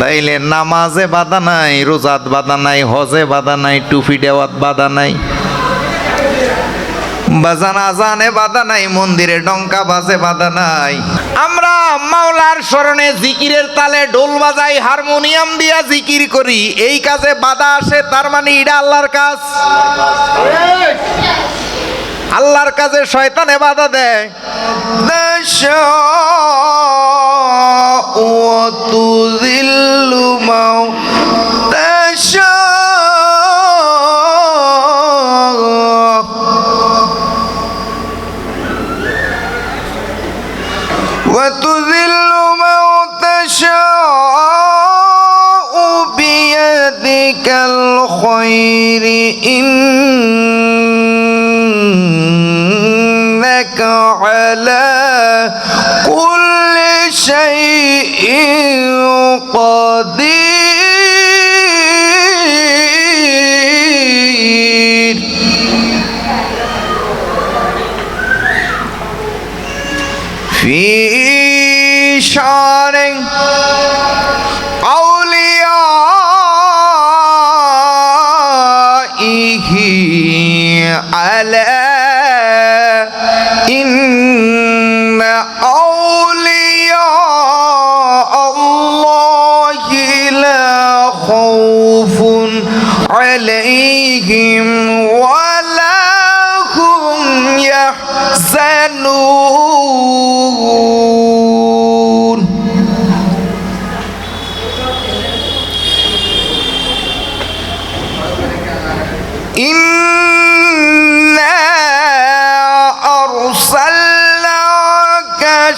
তাইলে নামাজে বাধা নাই, রোজাত বাধা নাই, হজে বাধা নাই, টুপি দেওয়াত বাধা নাই। বাজান আজানে বাধা নাই, মন্দিরে ডঙ্কা বাজে বাধা নাই। আমরা মাওলার স্মরণে জিকিরের তালে ঢোল বাজাই, হারমোনিয়াম দিয়া জিকির করি। এই কাজে বাধা আসে, তার মানে এটা আল্লাহর কাজ। আল্লাহর কাজে শয়তানে বাধা দেয়। وتذل من تشاء وتذل من تشاء بيدك الخير إنك على كل شيء قدير في شعر أوليائه على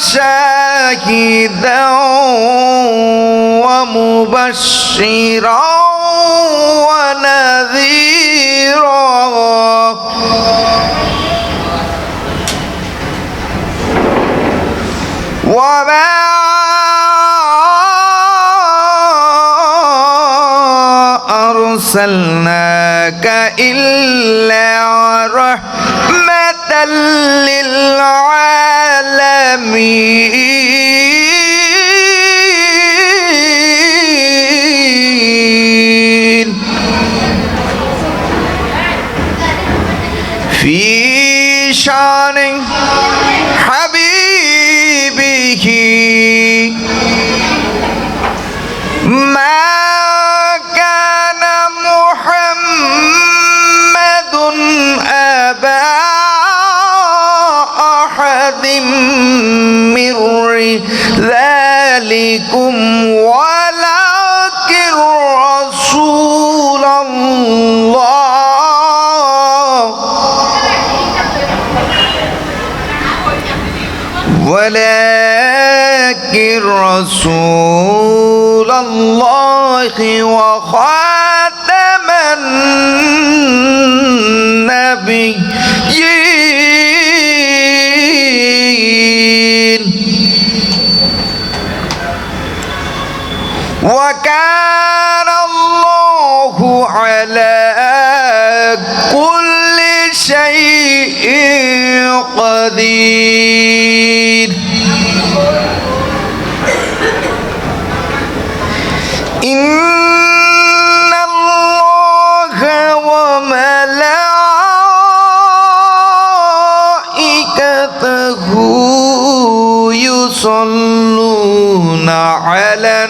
شاهدا ومبشرا ونذيرا. وما أرسلناك إلا رحمة للعالمين. في شان حبيبه ما من رجالكم ولكن رسول الله ولكن رسول الله وخاتم النبيين وكان الله على كل شيء قدير. إن الله وملائكته يصلون على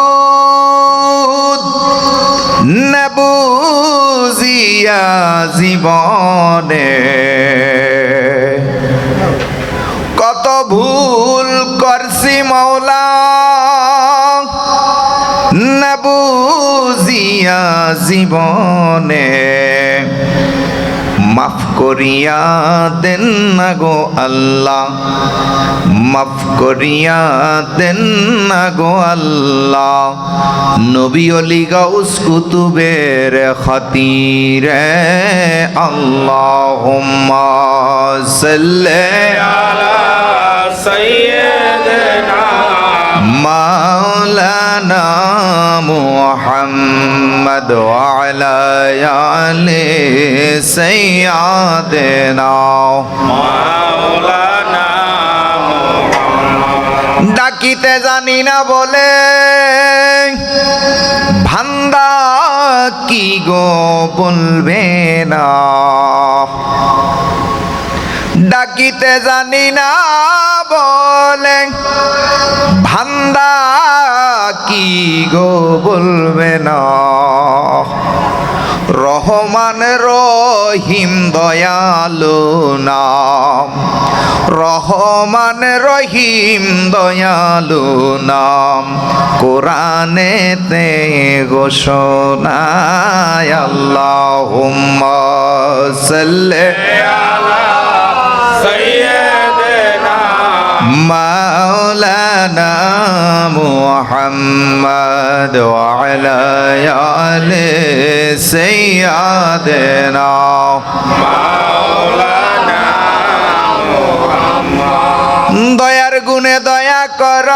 নবুজিয়া জীবনে। কত ভুল করছি মৌলা। নবুজিয়া জীবনে। মাফ করিয়া দেন না গো আল্লাহ। মাফ করিয়া দেন না গো আল্লাহ। নবী অলি গাউস কুতুবের খাতিরে আল্লাহুম্মা সাল্লি মাওলানা মুহাম্মদ ওয়ালা আলি সাইয়্যিদিনা। ডাকিতে জানি না বলে ভান্দা কি গো বলবে না। ডাকিতে জানি না বলে। ভান্দা কি গো বলবে না। রহমান, রহিম, দয়ালু নাম। রহমান, রহিম, দয়ালু নাম। কোরআনেতে ঘোষণায় আল্লাহুম্মা সাল্লি। مولانا محمد وعلى آل سيدنا দয়ার গুণে দয়া কর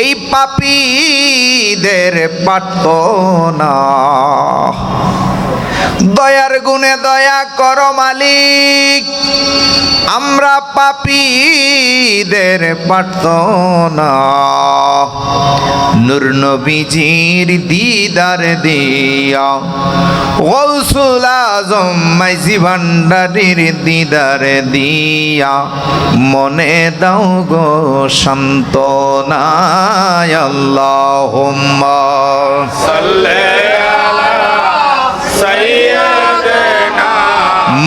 এই পাপীদের পারত না দয়ার গুণে দয়া কর মালিক। আমরা পাপীদের পারত নূর নবীজির দিদার দিয়া। গৌসুল আজম মাইজি ভান্ডারির দিদার দিয়া। মনে দাও গো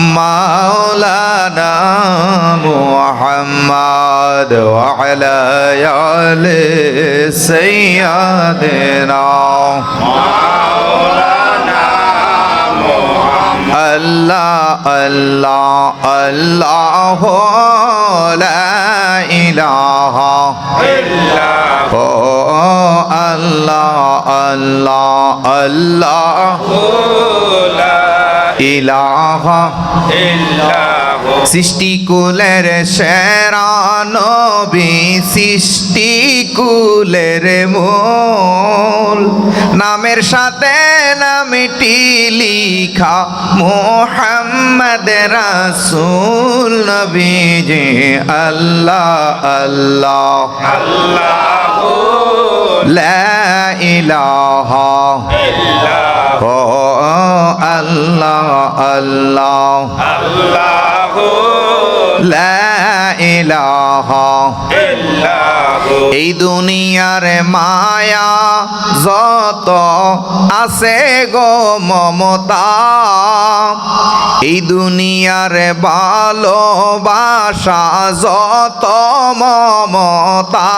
শান্ত আল্লাহ মাওলানা মুহাম্মদ ওয়ালা আলি সাইয়্যিদিনা আল্লাহ আল্লাহ আল্লাহ লা ইলাহা ও আল্লাহ আল্লাহ আল্লাহ ইলাহা সৃষ্টি কুলের সেরা নবী সৃষ্টি কুলের মূল। নামের সাথে নামটি লিখা মোহাম্মদ রাসূল নবী যে আল্লাহ। আল্লাহ লা ইলাহা ও আল্লাহ। আল্লাহ লা এই দুনিয়ার মায়া যত আছে গো মমতা। এই দুনিয়ার ভালোবাসা যত মমতা।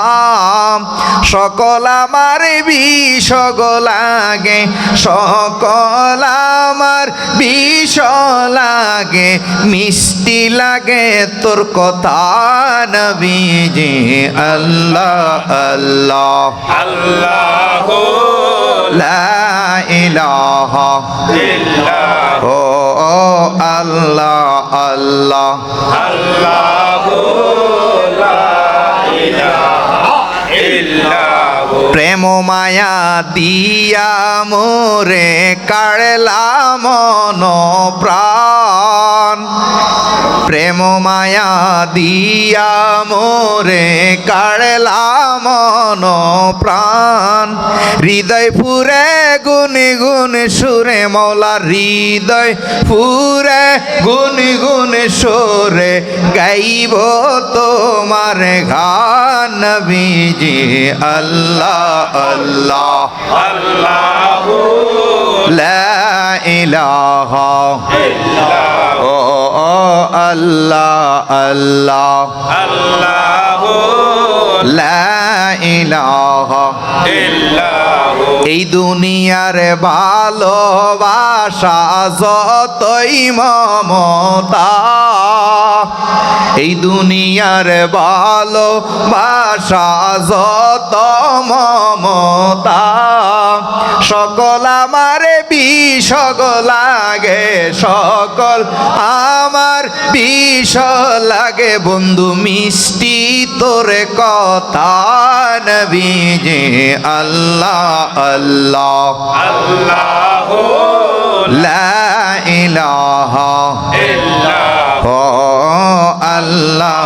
সকল আমার বিষগ লাগে, সকল আমার বিষ লাগে। মিষ্টি লাগে তোর কথা নবীজি আল্লাহ আল্লাহ লা ইলাহা ইল্লাহ ও আল্লাহ আল্লাহ প্রেম মায়া দিয়া মোরে কাড়লা মন প্রাণ প্রেম মায়া দিয়া মোরে কাড়লা মন প্রাণ হৃদয় ফুরে গুন গুন সুরে মৌলা, হৃদয় ফুরে গুন গুন সুরে গাইব তোমার গান বিজি আল্লাহ। আল্লাহ লা ইলাহা ও ও আল্লাহ আল্লাহ। লা ইলাহা এই দুনিয়ার ভালোবাসা যতই মমতা এই দুনিয়ার ভালোবাসা যত মমতা সকল আমারে বিষগ লাগে সকল আমার বিষ লাগে। বন্ধু মিষ্টি তোরে কথা নবী যে আল্লাহ আল্লাহ। আল্লাহ লা ইলাহা ইল্লাহ আল্লাহ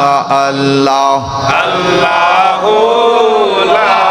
আল্লাহ। আল্লাহ লা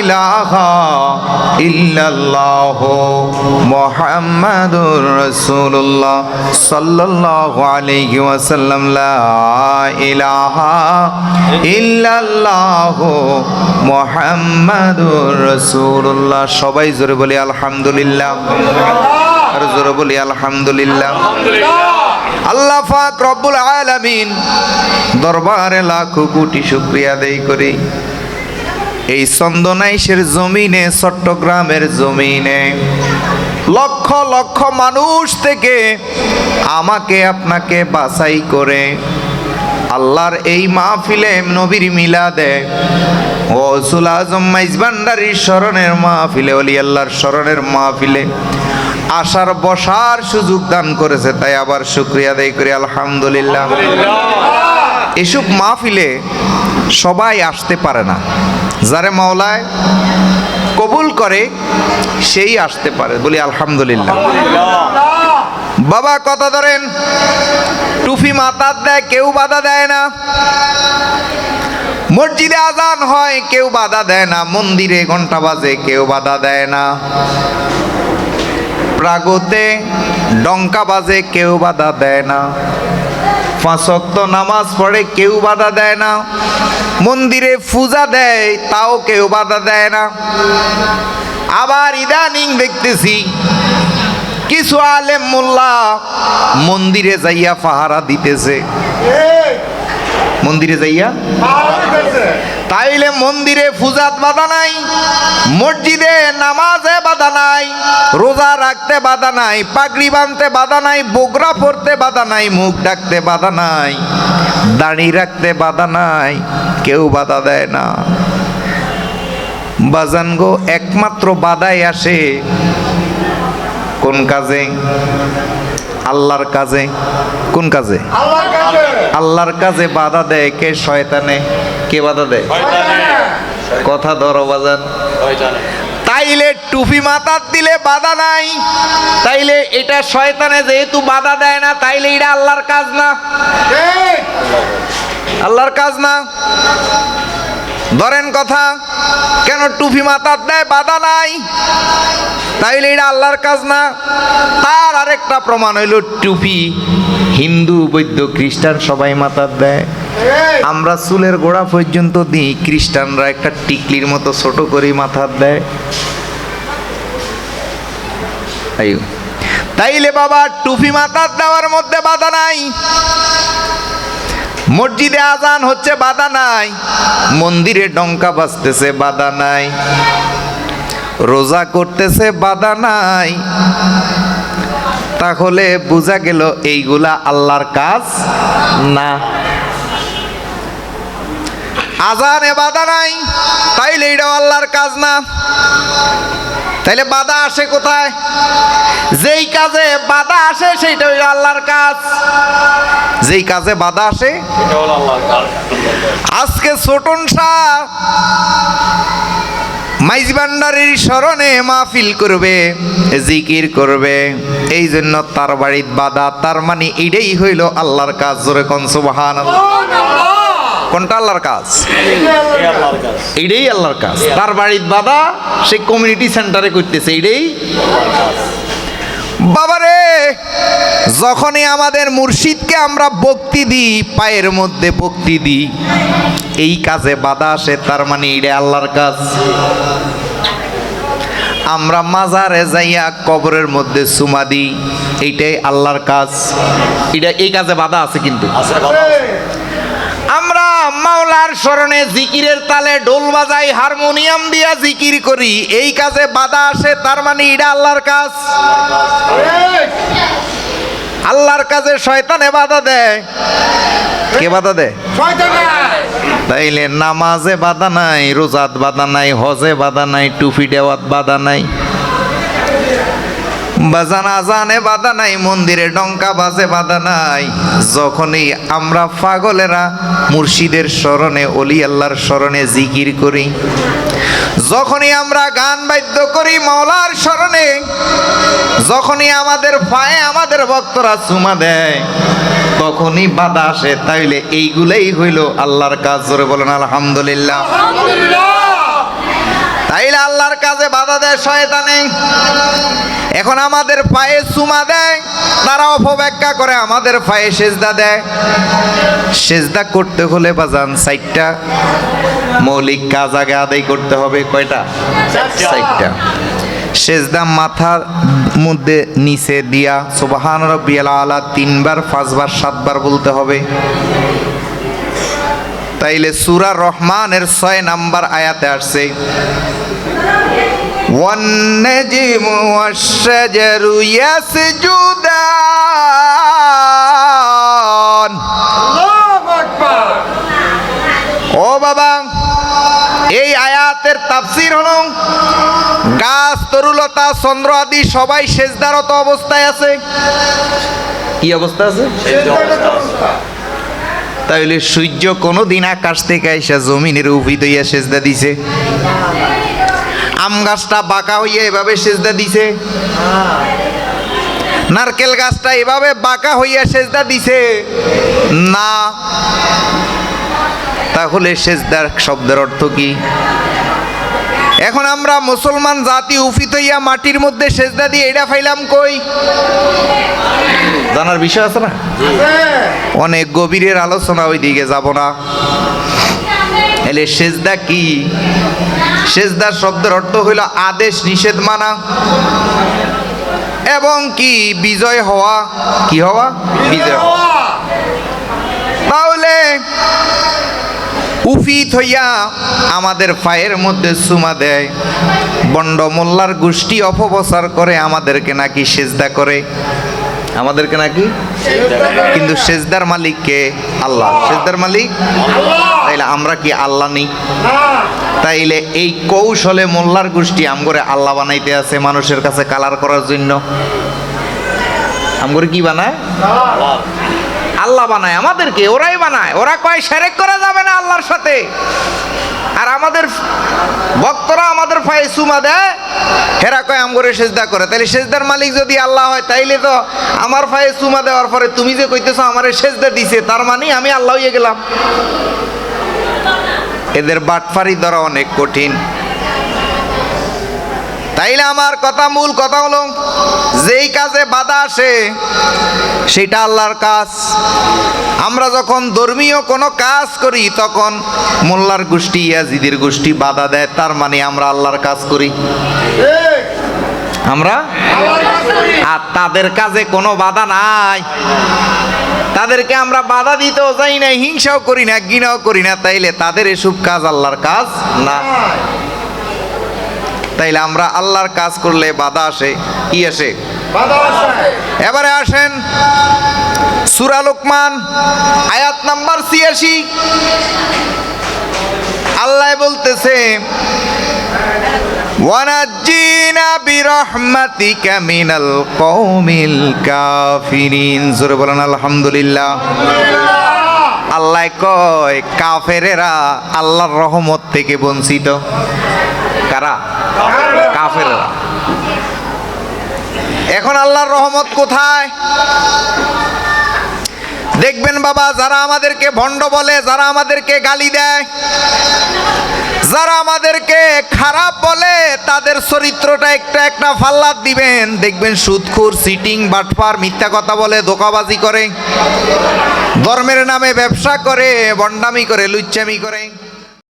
ইলাহা ইল্লাল্লাহ মুহাম্মাদুর রাসূলুল্লাহ সাল্লাল্লাহু আলাইহি ওয়াসাল্লাম, লা ইলাহা ইল্লাল্লাহ মুহাম্মাদুর রাসূলুল্লাহ। সবাই জোরে বলি আলহামদুলিল্লাহ। আর জোরে বলি আলহামদুলিল্লাহ। আল্লাহ পাক রব্বুল আলামিন দরবারে লাখো কোটি শুকরিয়া দেই করি। এই চন্দনাইশের জমিনে, চট্টগ্রামের জমিনে। লক্ষ লক্ষ মানুষ থেকে আমাকে আপনাকে বাছাই করে আল্লাহর এই মাহফিলে নবীর মিলাদে ও সুল আজম মাইজবান্ডারির স্মরণের মাহফিলে, অলি আল্লাহর স্মরণের মাহফিলে আসার বসার সুযোগ দান করেছে, তাই আবার শুক্রিয়া দেয় করি, আলহামদুলিল্লাহ। এসব মাহফিলে সবাই আসতে পারে না। যারে মাওলায় কবুল করে, সেই আসতে পারে। বলি আলহামদুলিল্লাহ। বাবা, কথা ধরেন, টুফি মাতার দেয়, কেউ বাধা দেয় না। মসজিদে আজান হয়, কেউ বাধা দেয় না। মন্দিরে ঘণ্টা বাজে, কেউ বাধা দেয় না। প্রাগতে ডঙ্কা বাজে, কেউ বাধা দেয় না। পাঁচক্ত নামাজ পড়ে কেউ বাধা দেয় না। মন্দিরে পূজা দেয় তাও কেউ বাধা দেয় না। আবার ইদানিং দেখতেছি কিছু আলেম মোল্লা মন্দিরে যাইয়া পাহারা দিতেছে। মন্দিরে যাইয়া? তাইলে মন্দিরে পূজাত বাধা নাই, মসজিদে নামাজে বাধা নাই, রোজা রাখতে বাধা নাই, পাগড়ি বাঁধতে বাধা নাই, বোগরা পড়তে বাধা নাই, মুখ ডাকতে বাধা নাই, দাড়ি রাখতে বাধা নাই, কেউ বাধা দেয় না। বাজান গো, একমাত্র বাধাই আসে কোন কাজে? আল্লাহর কাজে। কোন কাজে? আল্লাহর কাজে। বাধা দেয় কে শয়তানে? কে বাধা দেয়? কথা ধরো বাজান। তাইলে টুপি মাথার দিলে বাধা নাই। তাইলে এটা শয়তানে যেহেতু বাধা দেয় না তাইলে এটা আল্লাহর কাজ না। আল্লাহর কাজ না। ধরেন কথা কেন টুপি মাথার দেয় বাধা নাই? তাইলে এটা আল্লাহর কাজ না। তার আরেকটা প্রমাণ হইল টুপি হিন্দু বৈদ্য খ্রিস্টান সবাই মাথার দেয়। আমরা চুলের গোড়া পর্যন্ত দিই খ্রিস্টানরা একটা টিকলির মতো ছোট করে মাথার দেয়। তাইলে বাবা টুপি মাথার দেওয়ার মধ্যে বাধা নাই। মসজিদে আজান হচ্ছে বাধা নাই। মন্দিরে ডঙ্কা বাজতেছে বাধা নাই। রোজা করতেছে বাধা নাই। তাহলে বোঝা গেল এইগুলা আল্লাহর কাজ না। আজানে বাধা নাই তাইলে এটাও আল্লাহর কাজ না। তাইলে বাধা আসে কোথায়? যেই কাজে বাধা আসে সেইটা হইল আল্লাহর কাজ। যেই কাজে বাধা আসে আজকে ছোটন শাহ মাইজ ভান্ডারির স্মরণে মাহফিল করবে, জিকির করবে। এই জন্য তার বাড়ির বাধা, তার মানে এটাই হইল আল্লাহর কাজ। জোরে কোন সুবহান কোনটা আল্লাহর কাজ? এইটাই আল্লাহর কাজ। তার বাড়ির বাধা, সে কমিউনিটি সেন্টারে করতেছে এইটাই বাবারে, যখনই আমাদের মুর্শিদকে আমরা ভক্তি দিই, পায়ের মধ্যে ভক্তি দিই এই কাজে বাধা আসে তার মানে এটা আল্লাহর কাজ। আমরা মাজারে যাইয়া কবরের মধ্যে সুমা দিই এইটাই আল্লাহর কাজ। এটা এই কাজে বাধা আছে কিন্তু। আমরা মাওলার স্মরণে জিকিরের তালে ডোল বাজাই হারমোনিয়াম দিয়া জিকির করি এই কাজে বাধা আসে তার মানে এটা আল্লাহর কাজ। আল্লাহর কাজে শয়তানে বাধা দেয়। কে বাধা দেয়? তাইলে নামাজে বাধা নাই, রোজাত বাধা নাই, হজে বাধা নাই, টুপি দেওয়াত বাধা নাই। বাজান আজানে বাধা নাই, মন্দিরে ডঙ্কা বাজে বাধা নাই। যখনই আমরা পাগলেরা মুর্শিদের স্মরণে, অলি আল্লাহর স্মরণে জিকির করি, যখনই আমরা গান বাদ্য করি মাওলার স্মরণে, যখনই আমাদের পায়ে আমাদের ভক্তরা চুমা দেয় তখনই বাধা আসে তাইলে এইগুলাই হইল আল্লাহর কাজ জোরে বলেন আলহামদুলিল্লাহ। তাইলে আল্লাহর কাজে বাধা দেয় শয়তানে। এখন আমাদের পায়ে চুমা দেয় তারা অপব্যাখ্যা করে আমাদের পায়ে সেজদা দেয়। সেজদা করতে হলে বাজান সাইটটা মৌলিক কাজ আগে আদায় করতে হবে কয়টা? সাইটটা। সেজদা মাথার মধ্যে নিচে দিয়া সুবাহান রব্বিয়াল আলা তিনবার পাঁচবার সাতবার বলতে হবে তাইলে সুরা রহমানের ছয় নাম্বার আয়াতে আসছে والنجم والشجر يسجدان ও বাবা এই আয়াতের তাফসির হলো গাছ তরুলতা চন্দ্র আদি সবাই সেজদারত অবস্থায় আছে। কি অবস্থা আছে? তাইলে সূর্য কোনো দিন আকাশ থেকে আইসা জমিনের উভি হইয়া সেজদা দিছে। আম গাছটা বাঁকা হইয়া এভাবে সেজদা দিছে। নারকেল গাছটা এভাবে বাঁকা হইয়া সেজদা দিছে। না তাহলে সেজদার শব্দের অর্থ কি? এখন আমরা মুসলমান জাতি উফিত হইয়া মাটির মধ্যে সেজদা দিয়ে এটা ফাইলাম কই? জানার বিষয় আছে না? অনেক গভীরের আলোচনা ওই দিকে যাব না। এলে সেজদা কি? সেজদার শব্দের অর্থ হইল আদেশ নিষেধ মানা। এবং কি বিজয় হওয়া? কি হওয়া? বিজয় হওয়া। তাহলে উফিত হইয়া আমাদের পায়ের মধ্যে সুমা দেয়। বন্ড মোল্লার গোষ্ঠী অপপ্রচার করে আমাদেরকে নাকি সেজদা করে। আমাদেরকে নাকি? কিন্তু সেজদার মালিক কে? আল্লাহ। সেজদার মালিক? তাইলে আমরা কি আল্লাহ নেই? তাইলে এই কৌশলে মোল্লার গোষ্ঠী আমগরে আল্লাহ বানাইতে আছে মানুষের কাছে কালার করার জন্য। আমগরে কি বানায়? আল্লাহ বানায়, আমাদেরকে, ওরাই বানায়। ওরা কয়, সেরেক করা যাবে না আল্লাহর সাথে। আর আমাদের ভক্তরা আমাদের পায়ে সুমা দেয়, হেরা কয়, আমগরে সেজদা করে। তাহলে সেজদার মালিক যদি আল্লাহ হয়, তাইলে তো আমার পায়ে সুমা দেওয়ার পরে তুমি যে কইতেছো, আমারে সেজদা দিছে, তার মানে আমি আল্লাহ হয়ে গেলাম। এদের বাটফারি ধরা অনেক কঠিন। তাইলে আমার কথা মূল কথা হলো, যেই কাজে বাধা আসে, সেটা আল্লাহর কাজ। আমরা যখন ধর্মীয় কোনো কাজ করি, তখন মোল্লার গোষ্ঠী, ইয়াজিদের গোষ্ঠী বাধা দেয়, তার মানে আমরা আল্লাহর কাজ করি। আমরা? আর তাদের কাজে কোনো বাধা নাই। তাদেরকে আমরা বাধা দিতেও যাই না হিংসাও করি না ঘৃণাও করি না, তাইলে তাদের এসব কাজ আল্লাহর কাজ না। তাইলে আমরা আল্লাহর কাজ করলে বাধা আসে কি আসে? এবারে আসেন সুরা লোকমান আয়াত নাম্বার ছিয়াশি। আল্লাহ বলতেছে ওয়ানাজ্জিনা বিরহমাতিকা মিনাল কওমিল কাফিরিন। জোরে বলেন আলহামদুলিল্লাহ। আল্লাহ কয় কাফেরেরা আল্লাহর রহমত থেকে বঞ্চিত। কারা? কাফেররা। এখন আল্লাহর রহমত কোথায়? দেখবেন বাবা, যারা আমাদেরকে ভণ্ড বলে, যারা আমাদেরকে গালি দেয়, যারা আমাদেরকে খারাপ বলে, তাদের চরিত্রটা একটা একটা ফাল্লাদ দিবেন। দেখবেন সুদখুর সিটিং, বাটপার, মিথ্যা কথা বলে দোকাবাজি করে, ধর্মের নামে ব্যবসা করে, বন্ডামি করে, লুচ্চামি করে।